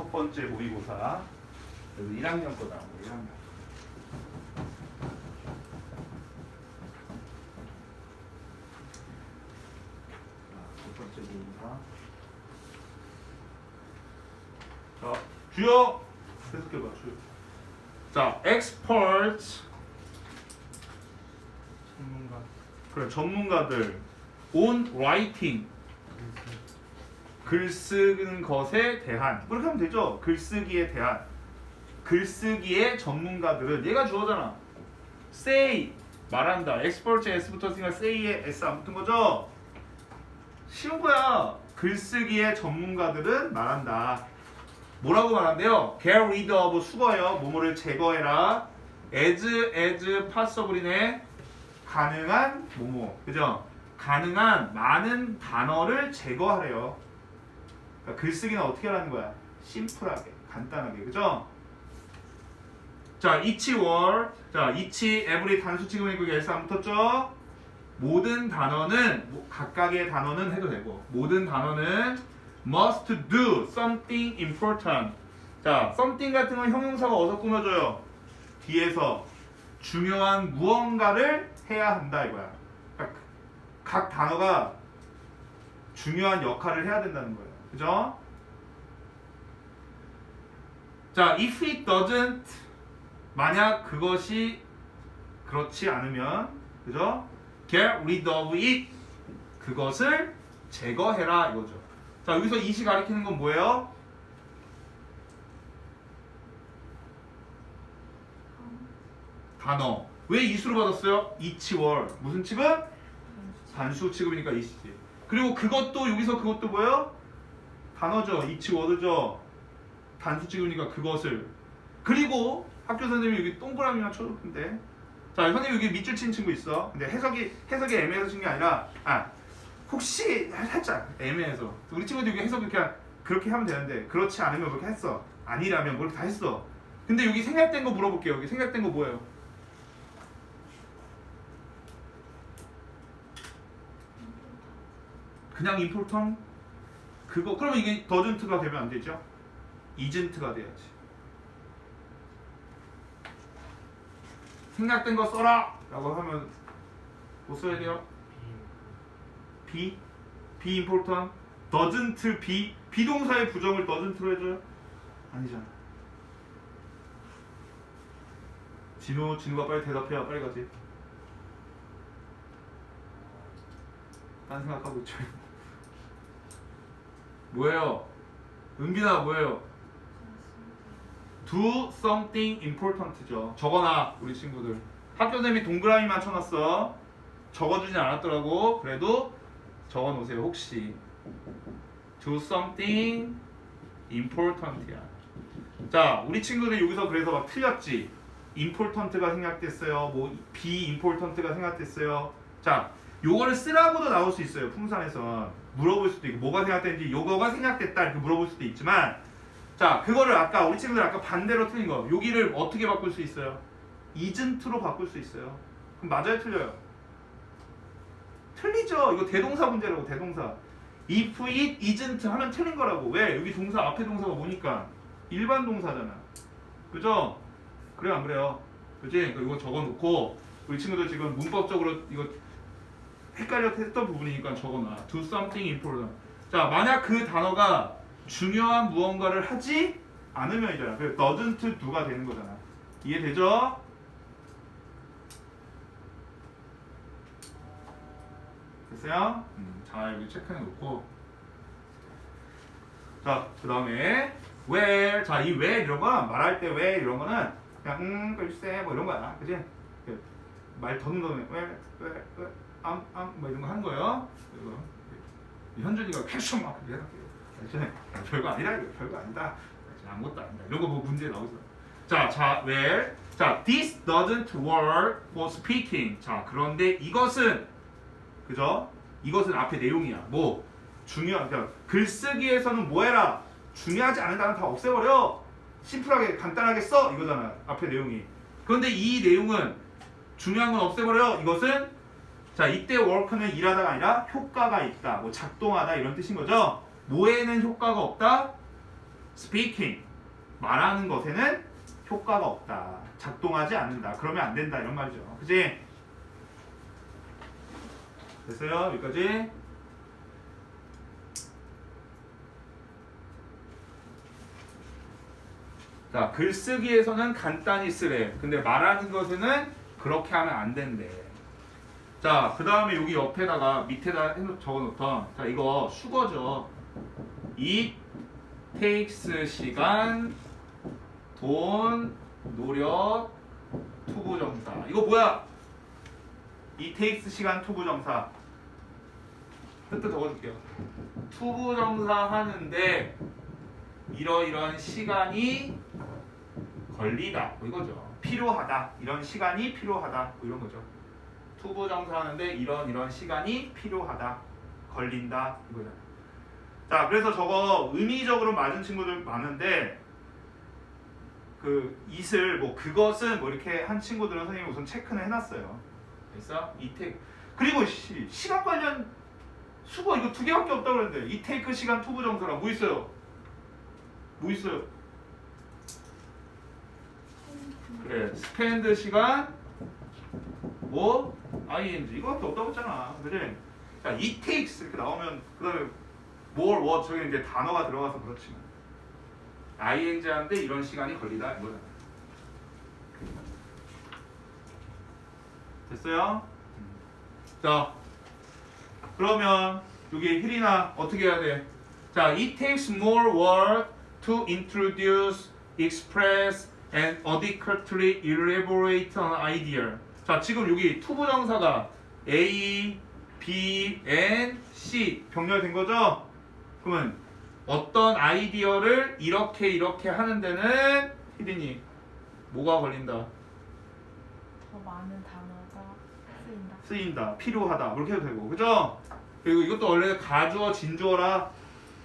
첫 번째 모의고사. 그래서 1학년 거다. 1학년. 자, 첫 번째 모의고사. 자, 주요. 계속해봐, 주요. 자, experts. 전문가 그래, 전문가들. on writing. 글 쓰는 것에 대한 그렇게 하면 되죠. 글쓰기에 대한. 글쓰기의 전문가들은 얘가 주어잖아. say 말한다. experts s부터 쓰니까 say에 s 안 붙은 거죠? 쉬운 거야. 글쓰기의 전문가들은 말한다. 뭐라고 말한대요? get rid of 수거해요. 뭐뭐를 제거해라. as as possible이네. 가능한 뭐뭐. 그죠? 가능한 많은 단어를 제거하래요 그러니까 글쓰기는 어떻게 하라는 거야? 심플하게, 간단하게, 그죠? 자, each word, 자, each, every 단수 그게 S 안 붙었죠? 모든 단어는 뭐, 각각의 단어는 해도 되고 모든 단어는 must do something important. 자, something 같은 건 형용사가 어디서 꾸며줘요? 뒤에서 중요한 무언가를 해야 한다 이거야. 그러니까 각 단어가 중요한 역할을 해야 된다는 거예요. 그죠? 자, if it doesn't 만약 그것이 그렇지 않으면 그죠? get rid of it 그것을 제거해라 이거죠. 자, 여기서 이시 가리키는 건 뭐예요? 단어. 왜 이수로 받았어요? word. 무슨 취급? 단수 취급이니까 이시지. 그리고 그것도 여기서 그것도 뭐예요? 단어죠. each word죠. 단수 취급이니까 그것을. 그리고 학교 선생님이 여기 동그라미만 쳐줬는데. 자, 선생님 여기 밑줄 친 친구 있어. 근데 해석이 해석이 애매해서 친 게 아니라 아 혹시 살짝 애매해서 우리 친구들 여기 해석 그냥 그렇게 하면 되는데 그렇지 않으면 그렇게 했어. 아니라면 뭘 다 했어. 근데 여기 생략된 거 물어볼게요. 여기 생략된 거 뭐예요? 그냥 important 그거 그러면 이게 doesn't가 되면 안 되죠? isn't가 돼야지. 생략된 거 써라 라고 하면 뭐 써야 돼요? be be important doesn't be 비동사의 부정을 doesn't로 해줘요? 아니잖아. 진우 진우가 빨리 대답해야 빨리 가지. 딴 생각하고 있죠. 뭐예요? 은빈아 뭐예요? Do something important죠. 적어놔 우리 친구들. 학교 선생님이 동그라미만 쳐놨어. 적어주진 않았더라고. 그래도 적어놓으세요 혹시. Do something important야. 자 우리 친구들 여기서 그래서 막 틀렸지. important가 생략됐어요. 뭐 be important가 생략됐어요. 자 요거를 쓰라고도 나올 수 있어요. 풍산에서 물어볼 수도 있고 뭐가 생략됐는지 요거가 생략됐다 이렇게 물어볼 수도 있지만 자 그거를 아까 우리 친구들 아까 반대로 틀린 거 여기를 어떻게 바꿀 수 있어요? isn't로 바꿀 수 있어요. 그럼 맞아요 틀려요? 틀리죠. 이거 대동사 문제라고 대동사. if it isn't 하면 틀린 거라고. 왜? 여기 동사 앞에 동사가 뭐니까 일반 동사잖아. 그죠? 그래 안 그래요? 그지? 이거 적어놓고 우리 친구들 지금 문법적으로 이거 헷갈려 했던 부분이니까 적어놔. Do something important. 자, 만약 그 단어가 중요한 무언가를 하지 않으면 이잖아. 그 doesn't do가 되는 거잖아. 이해되죠? 됐어요? 음, 자, 여기 체크해 놓고. 자, 그 다음에 where. 자, 이 where 이런 건 말할 때 where 이런 거는 그냥 음, 글쎄 뭐 이런 거야. 그지? 그말 거면 where, where, where. 암, 암, 뭐 이런 거 하는 거예요. 이거 현준이가 캐션 막 그렇게 해놨대요. 알죠? 별거 아니라 이거 별거 아니다. 아무것도 아니다. 이런 거뭐 문제 나오죠. 자, 자, where? 자, this doesn't work for speaking. 자, 그런데 이것은 그죠? 이것은 앞에 내용이야. 뭐 중요한 그러니까 글쓰기에서는 뭐 해라? 중요하지 않은 단어 다 없애버려. 심플하게 간단하게 써 이거잖아. 앞에 내용이. 그런데 이 내용은 중요한 건 없애버려. 이것은 자 이때 work는 일하다가 아니라 효과가 있다, 뭐 작동하다 이런 뜻인 거죠. 뭐에는 효과가 없다, speaking 말하는 것에는 효과가 없다. 작동하지 않는다. 그러면 안 된다 이런 말이죠. 그지? 됐어요? 여기까지? 자, 글쓰기에서는 간단히 쓰래. 근데 말하는 것에는 그렇게 하면 안 된대. 자, 그 다음에 여기 옆에다가 밑에다 적어놓던 자, 이거 수거죠. it takes 시간, 돈, 노력, 투부 정사. 이거 뭐야? it takes 시간, 투부 정사. 뜻도 적어줄게요. 투부 정사 하는데 이러이러한 시간이 걸리다 뭐 이거죠. 필요하다 이런 시간이 필요하다 뭐 이런 거죠. 투부 정사하는데 이런 이런 시간이 필요하다 걸린다 이거잖아요. 자 그래서 저거 의미적으로 맞은 친구들 많은데 그 it을 뭐 그것은 뭐 이렇게 한 친구들은 선생님이 우선 체크는 해놨어요. 됐어? 이테 그리고 시, 시간 관련 수거 이거 두 개밖에 없다고 그랬는데 이 테이크 시간 투부정사랑 뭐 있어요? 뭐 있어요? 그래 스펜드 시간 뭐 ing 이거밖에 없다고 했잖아 그지? 자 it takes 이렇게 나오면 그 다음에 more what 저기 이제 단어가 들어가서 그렇지만 ing 하는데 이런 시간이 걸리다 이거잖아 됐어요? 자 그러면 여기 힐이나 어떻게 해야 돼? 자, it takes more work to introduce, express, and adequately elaborate an idea. 자, 지금 여기 투부정사가 A, B, and C 병렬된 거죠? 그러면 어떤 아이디어를 이렇게 이렇게 하는 데는 힐이니 뭐가 걸린다? 더 많은 단어가 쓰인다. 쓰인다, 필요하다, 그렇게 해도 되고, 그죠? 그리고 이것도 원래 가주어, 진주어라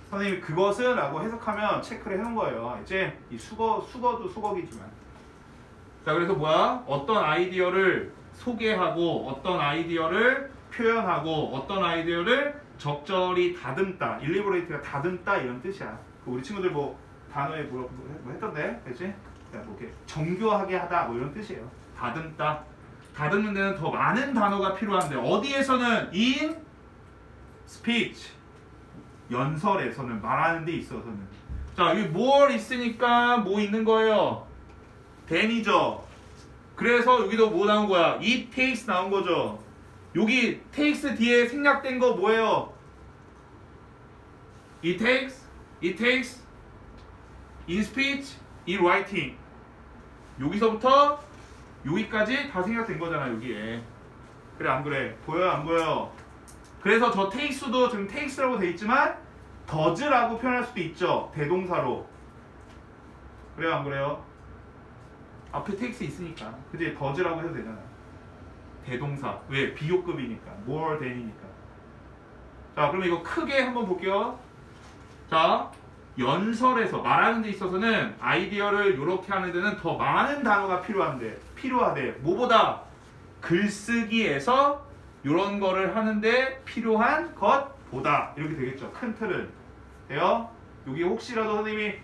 선생님이 그것은 라고 해석하면 체크를 해놓은 거예요. 이제 이 수거, 수거도 수거기지만. 자, 그래서 뭐야? 어떤 아이디어를 소개하고, 어떤 아이디어를 표현하고, 어떤 아이디어를 적절히 다듬다. 일리버레이트가 다듬다 이런 뜻이야. 그 우리 친구들 뭐 단어에 뭐, 뭐 했던데? 그지? 뭐 이렇게 정교하게 하다 뭐 이런 뜻이에요. 다듬다. 다듬는 데는 더 많은 단어가 필요한데 어디에서는 in speech 연설에서는 말하는 데 있어서는 자 여기 뭘 있으니까 뭐 있는 거예요 then이죠. 그래서 여기도 뭐 나온 거야? it takes 나온 거죠. 여기 takes 뒤에 생략된 거 뭐예요? it takes it takes in speech 여기서부터 여기까지 다 생략된 거잖아 여기에. 그래 안 그래? 보여요 안 보여요? 그래서 저 takes도 지금 takes라고 돼 있지만 does라고 표현할 수도 있죠. 대동사로. 그래요 안 그래요 앞에 takes 있으니까. 그지 does라고 해도 되잖아. 대동사. 왜? 비교급이니까. more than이니까. 자 그럼 이거 크게 한번 볼게요. 자 연설에서 말하는 데 있어서는 아이디어를 이렇게 하는 데는 더 많은 단어가 필요한데 필요하대. 뭐보다? 글쓰기에서 이런 거를 하는데 필요한 것보다. 이렇게 되겠죠. 큰 틀은. 돼요? 여기 혹시라도 선생님이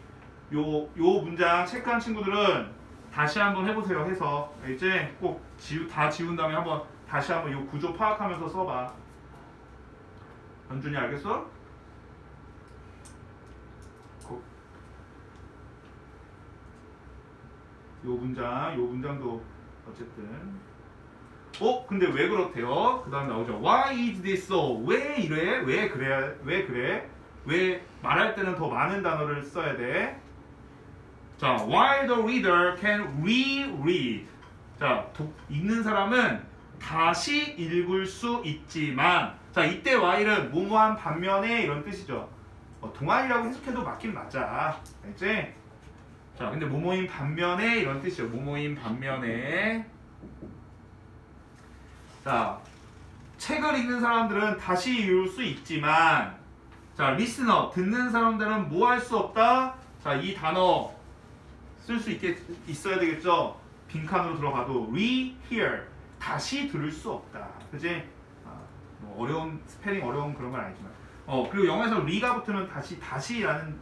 요, 요 문장 체크한 친구들은 다시 한번 해보세요 해서 이제 꼭 지우, 다 지운 다음에 한번 다시 한번 요 구조 파악하면서 써봐 연준이 알겠어? 고- 요 문장, 요 문장도 어쨌든 어? 근데 왜 그렇대요? 그 다음에 나오죠. Why is this so? 왜 이래? 왜 그래? 왜 그래? 왜 말할 때는 더 많은 단어를 써야 돼? 자, while the reader can reread. 자, 독, 읽는 사람은 다시 읽을 수 있지만, 자, 이때 while은 뭐뭐한 반면에 이런 뜻이죠. 어, 동안이라고 해석해도 맞긴 맞아. 알지? 자, 근데 뭐뭐인 반면에 이런 뜻이죠. 뭐뭐인 반면에. 자, 책을 읽는 사람들은 다시 읽을 수 있지만, 자, 리스너, 듣는 사람들은 뭐 할 수 없다? 자, 이 단어 쓸 수 있게 있어야 되겠죠? 빈칸으로 들어가도 re-hear, 다시 들을 수 없다. 그지? 아, 뭐 어려운, 스페링 어려운 그런 건 아니지만. 어, 그리고 영어에서 re가 붙으면 다시, 다시라는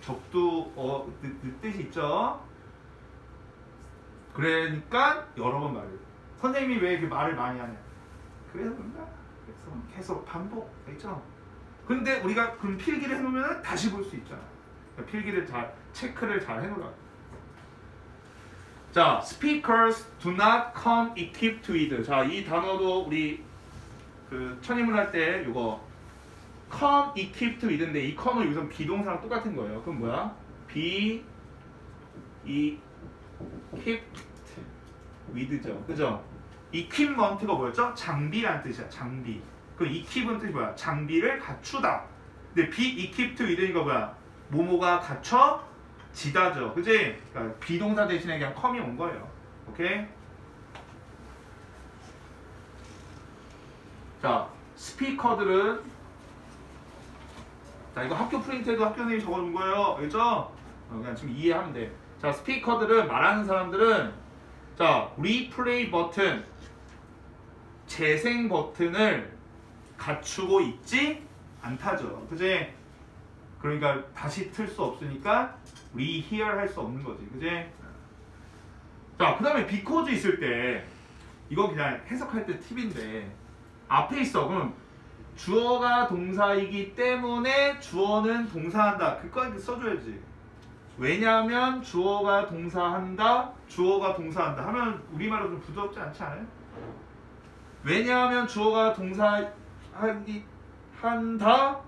적두 어 뜻- 뜻- 뜻이 있죠. 그러니까 여러 번 말을. 선생님이 왜 이렇게 말을 많이 하냐? 그래서 그런가? 그래서 계속 반복 있죠. 근데 우리가 그럼 필기를 해놓으면 다시 볼 수 있잖아. 그러니까 필기를 잘 체크를 잘 해놓으라. 자, speakers do not come equipped with. 자, 이 단어도 우리 그 천인문 할때 이거 come equipped with인데 이 come은 여기서 비동사랑 똑같은 거예요. 그럼 뭐야? be equipped with죠. 그죠? equipment가 뭐였죠? 장비란 뜻이야. 장비. 그 equip은 뜻이 뭐야? 장비를 갖추다. 근데 be equipped with니까 뭐야? 모모가 갖춰 지다죠. 그지? 그러니까 비동사 대신에 그냥 come이 온 거예요. 오케이? 자, 스피커들은 자 이거 학교 프린트에도 학교 선생님이 적어준 거예요. 알겠죠? 어, 그냥 지금 이해하면 돼. 자, 스피커들은 말하는 사람들은 자 리플레이 버튼, 재생 버튼을 갖추고 있지 않다죠. 그지? 그러니까 다시 틀 수 없으니까 리히얼 할 수 없는 거지. 그지? 자, 그 다음에 비코즈 있을 때 이거 그냥 해석할 때 팁인데 앞에 있어. 그럼 주어가 동사이기 때문에 주어는 동사한다. 그거한테 써줘야지. 왜냐하면 주어가 동사한다, 주어가 동사한다 하면 우리말로 좀 부드럽지 않지 않아요? 왜냐하면 주어가 동사하기 한다,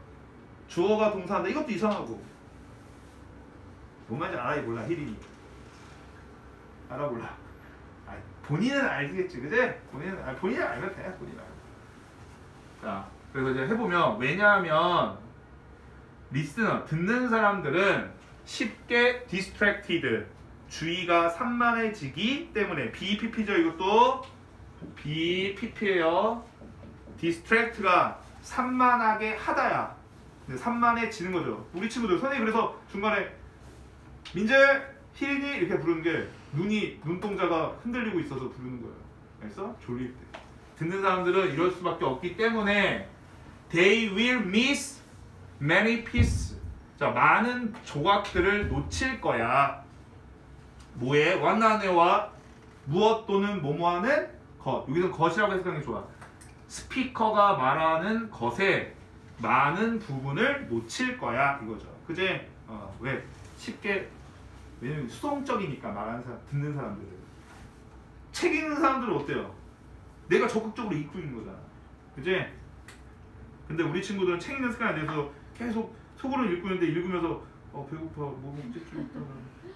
주어가 동사한다. 이것도 이상하고. 뭔 말인지 알아야 몰라 히린이. 알아 몰라. 아, 본인은 알겠지, 그지? 본인은 아, 본인은 알면 돼, 본인 알면. 자, 그래서 이제 해보면 왜냐하면 리스너 듣는 사람들은 쉽게 distracted 주의가 산만해지기 때문에 BPP죠 이것도 BPP예요. distract가 산만하게 하다야. 산만해지는 거죠. 우리 친구들 선생님 그래서 중간에 민재, 희린이 이렇게 부르는 게 눈이 눈동자가 흔들리고 있어서 부르는 거예요. 알겠어? 졸릴 때. 듣는 사람들은 이럴 수밖에 없기 때문에 they will miss many pieces. 자, 많은 조각들을 놓칠 거야. 뭐에? 완나네와 무엇 또는 뭐뭐하는 것. 여기서 것이라고 해석하는 게 좋아. 스피커가 말하는 것에 많은 부분을 놓칠 거야 이거죠. 그제? 어, 왜? 쉽게 왜냐면 수동적이니까 말하는 사람, 듣는 사람들은 책 읽는 사람들은 어때요? 내가 적극적으로 읽고 있는 거잖아. 그지? 근데 우리 친구들은 책 읽는 습관에 대해서 계속 속으로 읽고 있는데 읽으면서 어 배고파 뭐 언제 좀 있다가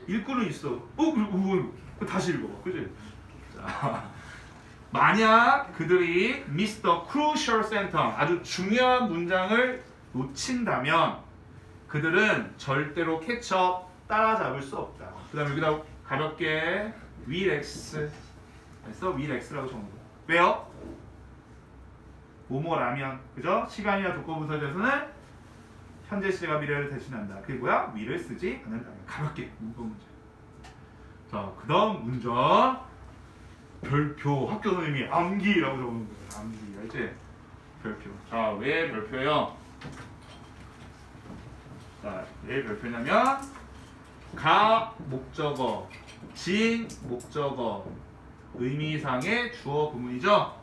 읽고는 있어. 어 그리고 뭐, 뭐, 다시 읽어. 그지? 자, 만약 그들이 the crucial sentence 아주 중요한 문장을 놓친다면 그들은 절대로 캐쳐 따라잡을 수 없다. 그 다음에 여기다 가볍게 will x 했어 will x라고 적는 거야. 왜요? 뭐뭐라면 그죠? 시간이나 조건부사에 대해서는 현재 시제가 미래를 대신한다. 그게 뭐야? will을 쓰지 않는다. 가볍게 문법 문제. 자, 그다음 문장 별표 학교 선생님이 암기라고 적는 거예요. 암기 알지? 별표. 자, 왜 별표요? 자, 왜 별표냐면 가 목적어, 진 목적어, 의미상의 주어 구문이죠.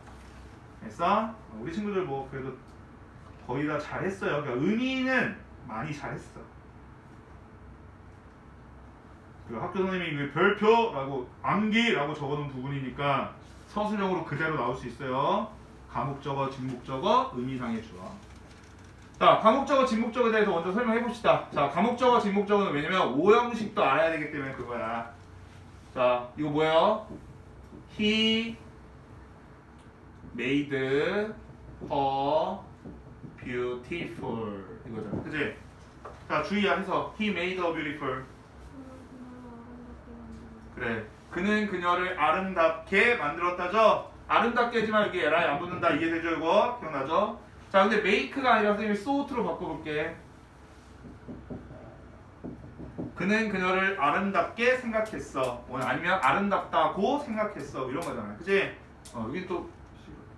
됐어? 우리 친구들 뭐 그래도 거의 다 잘했어요. 그러니까 의미는 많이 잘했어. 그 학교 선생님이 그 별표라고 암기라고 적어놓은 부분이니까 서술형으로 그대로 나올 수 있어요. 가목적어, 진목적어, 의미상의 주어. 자, 가목적어, 진목적어에 대해서 먼저 설명해 봅시다. 자, 가목적어, 진목적어는 왜냐면 오형식도 알아야 되기 때문에 그거야. 자, 이거 뭐예요? He made her beautiful 이거잖아. 그지? 자, 주의해서 he made her beautiful. 그래. 그는 그녀를 아름답게 만들었다죠. 아름답게지만 여기 에라이 안 붙는다 이해되죠 이거 기억나죠? 자 근데 make가 아니라 선생님이 soot로 바꿔볼게. 그는 그녀를 아름답게 생각했어. 뭐 아니면 아름답다고 생각했어. 이런 거잖아. 그지? 어 여기 또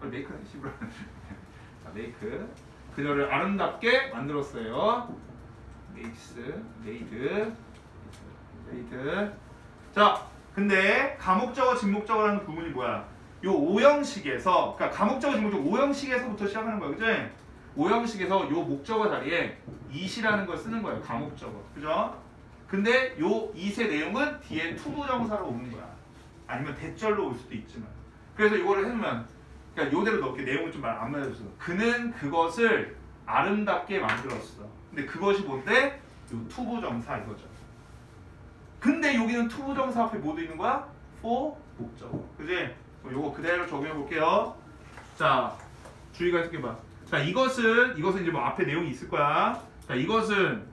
메이크네 시부라. 자 메이크. 그녀를 아름답게 만들었어요. makes, made, made. 자, 근데 가목적어, 직목적어라는 구문이 뭐야? 요 오형식에서, 그러니까 가목적어, 직목적어 오형식에서부터 시작하는 거야, 그지? 오형식에서 요 목적어 자리에 it이라는 걸 쓰는 거예요, 가목적어, 그죠? 근데 요 it의 내용은 뒤에 투부정사로 오는 거야. 아니면 대절로 올 수도 있지만. 그래서 이거를 해놓으면, 그러니까 요대로 넣게 내용을 좀 안 맞아줬어. 그는 그것을 아름답게 만들었어. 근데 그것이 뭔데? 요 투부정사 이거죠. 근데 여기는 투부정사 앞에 뭐 있는 거야? for 목적어. 그지? 요거 그대로 적용해 볼게요. 자, 주의가 있게 봐. 자, 이것은 이것은 이제 뭐 앞에 내용이 있을 거야. 자, 이것은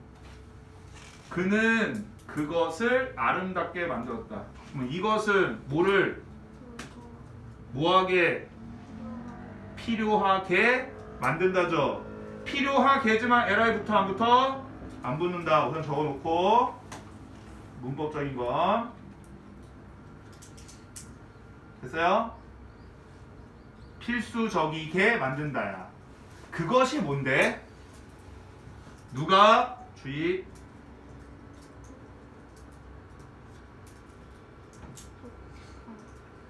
그는 그것을 아름답게 만들었다. 그럼 이것은 뭐를 뭐하게 필요하게 만든다죠. 필요하게지만 li 붙어 안 붙어? 안 붙는다. 우선 적어놓고 문법적인 건 됐어요? 필수적이게 만든다야. 그것이 뭔데? 누가 주의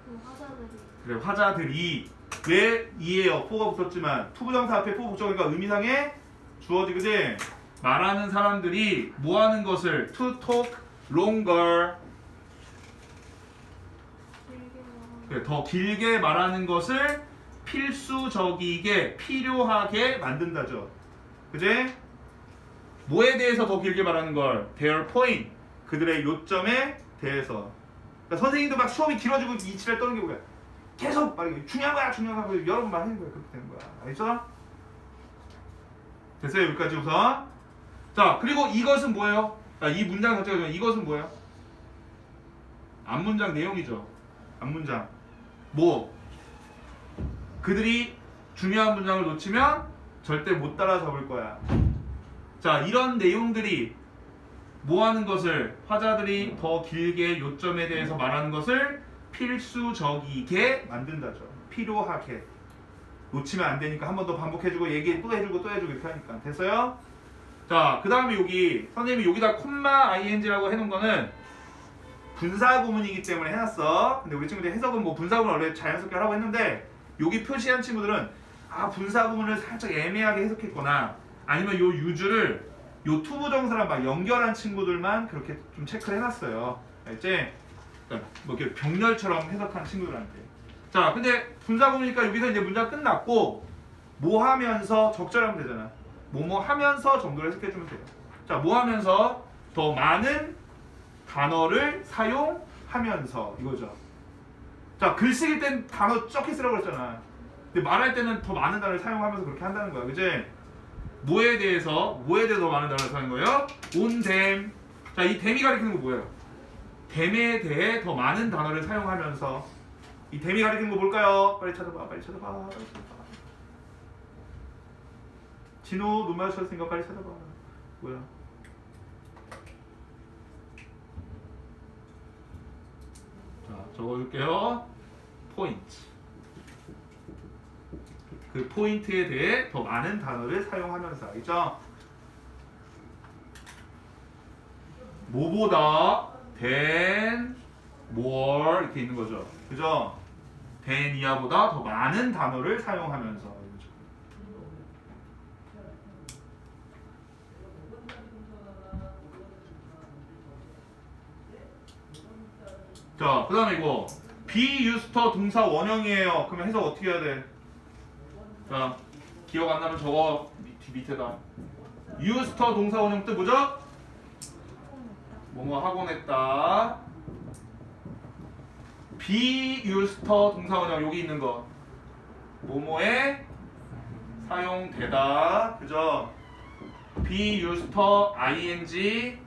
그 화자들이 그래 화자들이 왜 이에요 포가 붙었지만 투부정사 앞에 포 붙여니까 의미상에 주어지 그지 말하는 사람들이 뭐 하는 것을 to talk longer 길게 말하는 그래, 더 길게 말하는 것을 필수적이게 필요하게 만든다죠. 그지 뭐에 대해서 더 길게 말하는 걸? Their point. 그들의 요점에 대해서. 그러니까 선생님도 막 수업이 길어지고 이치를 떠는 게 뭐야? 계속 막 중요한 거야 중요한 거야 여러 번 말하는 거야. 그렇게 되는 거야. 알겠어? 됐어요 여기까지 우선. 자 그리고 이것은 뭐예요? 자, 이 문장 자체가 좀 이것은 뭐예요? 앞문장 내용이죠. 앞문장 뭐 그들이 중요한 문장을 놓치면 절대 못 따라잡을 거야 자 이런 내용들이 뭐 하는 것을 화자들이 더 길게 요점에 대해서 말하는 것을 필수적이게 만든다죠. 필요하게. 놓치면 안 되니까 한 번 더 반복해주고 얘기 또 해주고 또 해주고 이렇게 하니까 됐어요? 자, 그 다음에 여기 선생님이 여기다 콤마 ing라고 해놓은 거는 분사 구문이기 때문에 해놨어. 근데 우리 친구들이 해석은 뭐 분사 구문 원래 자연스럽게 하라고 했는데 여기 표시한 친구들은 아 분사 구문을 살짝 애매하게 해석했거나 아니면 요 유주를 요 투부정사랑 막 연결한 친구들만 그렇게 좀 체크를 해놨어요. 알지? 그러니까 뭐 이렇게 병렬처럼 해석한 친구들한테. 자, 근데 분사 구문이니까 여기서 이제 문장 끝났고 뭐 하면서 적절하면 되잖아. 뭐뭐 하면서 정도를 해석해주면 돼요. 자, 뭐 하면서 더 많은 단어를 사용하면서 이거죠. 자, 글 쓰기 땐 단어 적게 쓰라고 그랬잖아. 근데 말할 때는 더 많은 단어를 사용하면서 그렇게 한다는 거야. 그지? 뭐에 대해서 뭐에 대해서 더 많은 단어를 사는 거예요? on them. 자, 이 them이 가리키는 거 뭐예요? them에 대해 더 많은 단어를 사용하면서 이 them이 가리키는 거 뭘까요? 빨리 찾아봐. 빨리 찾아봐. 빨리 찾아봐. 진호 눈 마주쳤으니까 빨리 찾아봐. 뭐야? 자, 적어줄게요. 포인트. 그 포인트에 대해 더 많은 단어를 사용하면서 알겠죠? 뭐보다 than more 이렇게 있는 거죠. 그죠? than 이하보다 더 많은 단어를 사용하면서 자, 그 다음에 이거 use터 동사 원형이에요. 그러면 해석 어떻게 해야 돼? 자, 기억 안 나면 저거 밑, 밑에다. 유스터 동사 원형 뜻 뭐죠? 뭐뭐 하곤 했다. 비유스터 동사 원형 여기 있는 거. 뭐뭐에 사용되다. 그죠? 비유스터 ing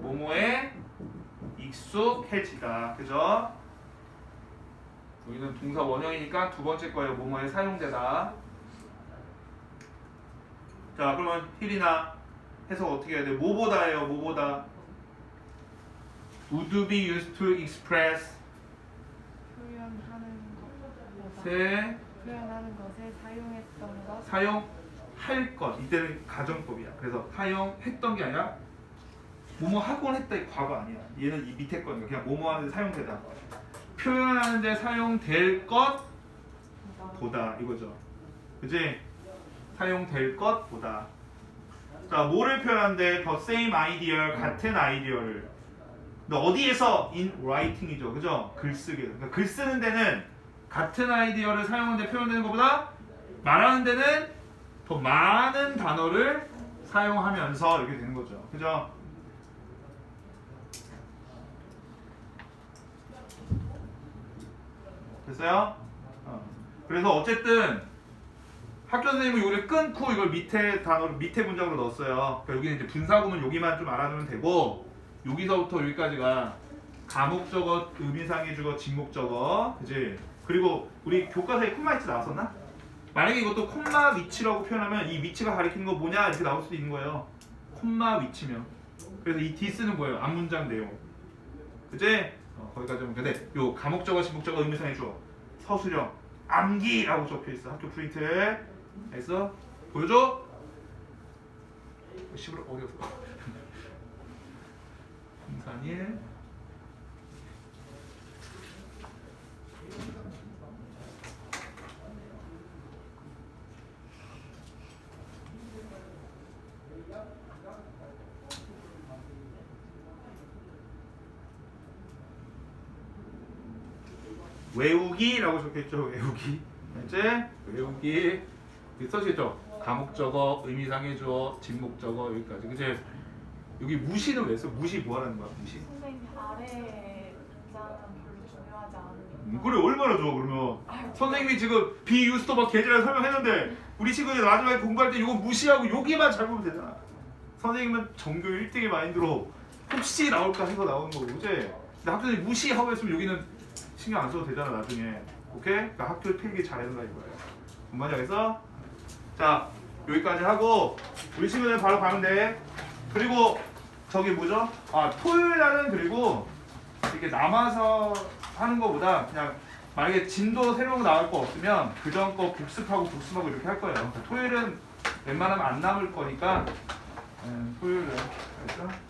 뭐뭐에 익숙해지다. 그죠? 여기는 동사 원형이니까 두 번째 거예요. 뭐뭐에 사용되다. 자, 그러면 힐이나 해석 어떻게 해야 돼? 뭐보다예요, 뭐보다. Would be used to express 표현하는 것보다 세 표현하는 것에 사용했던 것 사용할 할 것. 이때는 가정법이야. 그래서 사용했던 게 아니라 뭐뭐 하곤 했다 이 과거 아니야. 얘는 이 밑에 거니까 그냥 뭐뭐 하는데 사용되다. 표현하는데 사용될 것보다 이거죠. 그지? 사용될 것보다. 자, 뭐를 표현하는데 the same idea 같은 아이디어를. 근데 어디에서 in writing이죠, 그죠? 글쓰기. 그러니까 글 쓰는 데는 같은 아이디어를 사용하는데 표현되는 것보다 말하는 데는 더 많은 단어를 사용하면서 이렇게 되는 거죠, 그죠? 됐어요? 어. 그래서 어쨌든 학교 선생님은 이거를 끊고 이걸 밑에 단어로 밑에 문장으로 넣었어요. 그러니까 여기는 이제 분사구문 여기만 좀 알아두면 되고 여기서부터 여기까지가 가목적어, 의미상의 주어, 직목적어, 그지? 그리고 우리 교과서에 콤마 위치 나왔었나? 만약에 이것도 콤마 위치라고 표현하면 이 위치가 가리키는 거 뭐냐 이렇게 나올 수도 있는 거예요. 콤마 위치면. 그래서 이 디스는 뭐예요? 앞문장 내용. 그지? 거기까지 하면 근데 요 감옥저가 신목저가 의미상해 줘 서술형 암기라고 적혀 있어. 학교 프린트에서 보여줘? 시으로 어디 갔어? 031 외우기라고 적혀있죠 외우기. 이제 외우기. 여기 써지죠? 가목적어 의미상의 주어 직목적어 여기까지. 그치? 여기 무시는 왜 써? 무시 뭐 하라는 거야 무시? 선생님 아래 문장은 별로 중요하지 않으니까. 음, 그래 얼마나 좋아 그러면. 선생님이 지금 비유스토 막 계절을 설명했는데 우리 친구들 마지막에 공부할 때 이거 무시하고 여기만 잘 보면 되잖아. 선생님은 전교 1등의 마인드로 혹시 나올까 해서 나오는 거고 그치? 근데 학생이 무시하고 했으면 여기는 신경 안 써도 되잖아 나중에 오케이? 그러니까 학교 필기 잘해준다 이거예요 뭔 알겠어? 자 여기까지 하고 우리 친구들 바로 가면 돼 그리고 저기 뭐죠? 아 토요일 날은 그리고 이렇게 남아서 하는 거보다 그냥 만약에 진도 새로운 거 나올 거 없으면 그전 거 복습하고 복습하고 이렇게 할 거예요. 그러니까 토요일은 웬만하면 안 남을 거니까 음, 토요일은 알겠어?